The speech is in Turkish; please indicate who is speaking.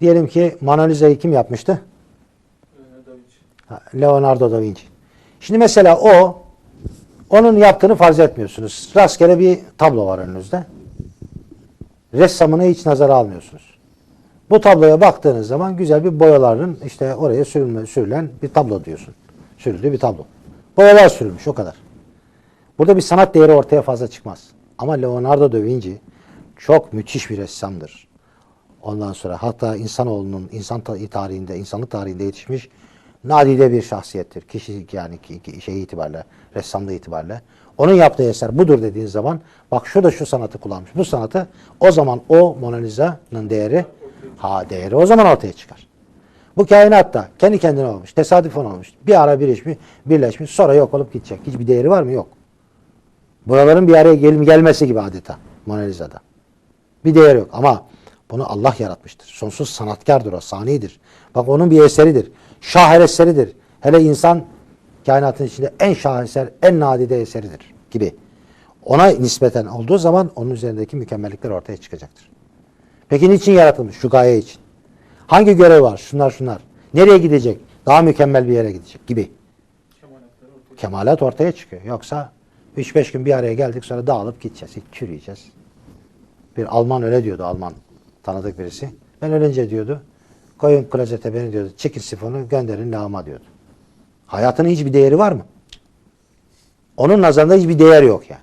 Speaker 1: Diyelim ki Mona Lisa'yı kim yapmıştı? Leonardo da Vinci. Şimdi mesela o onun yaptığını farz etmiyorsunuz. Rastgele bir tablo var önünüzde. Ressamını hiç nazara almıyorsunuz. Bu tabloya baktığınız zaman güzel bir boyaların işte oraya sürülme, sürülen bir tablo diyorsun. Sürüldüğü bir tablo. Boyalar sürülmüş o kadar. Burada bir sanat değeri ortaya fazla çıkmaz. Ama Leonardo da Vinci çok müthiş bir ressamdır. Ondan sonra hatta insanoğlunun insan ta- tarihinde, insanlık tarihinde yetişmiş nadide bir şahsiyettir. Kişi yani şey itibariyle, ressamlığı itibariyle. Onun yaptığı eser budur dediğin zaman bak şurada şu sanatı kullanmış. Bu sanatı o zaman o Mona Lisa'nın değeri ha değeri o zaman ortaya çıkar. Bu kainatta kendi kendine olmuş, tesadüfen olmuş. Bir ara birleşmiş, birleşmiş, sonra yok olup gidecek. Hiçbir değeri var mı? Yok. Buraların bir araya gel gelmesi gibi adeta Mona Lisa'da. Bir değeri yok ama bunu Allah yaratmıştır. Sonsuz sanatkardır o, sanidir. Bak onun bir eseridir. Şaher eseridir. Hele insan kainatın içinde en şaheser, en nadide eseridir gibi. Ona nispeten olduğu zaman onun üzerindeki mükemmellikler ortaya çıkacaktır. Peki niçin yaratılmış? Şu gaye için. Hangi görev var? Şunlar şunlar. Nereye gidecek? Daha mükemmel bir yere gidecek gibi. Kemalat ortaya çıkıyor. Yoksa 3-5 gün bir araya geldik sonra dağılıp gideceğiz. Çürüyeceğiz. Bir Alman öyle diyordu Alman tanıdık birisi. Ben ölünce diyordu. Koyun klozete beni diyordu. Çekin sifonu gönderin lağıma diyordu. Hayatının hiçbir değeri var mı? Onun nazarında hiçbir değer yok yani.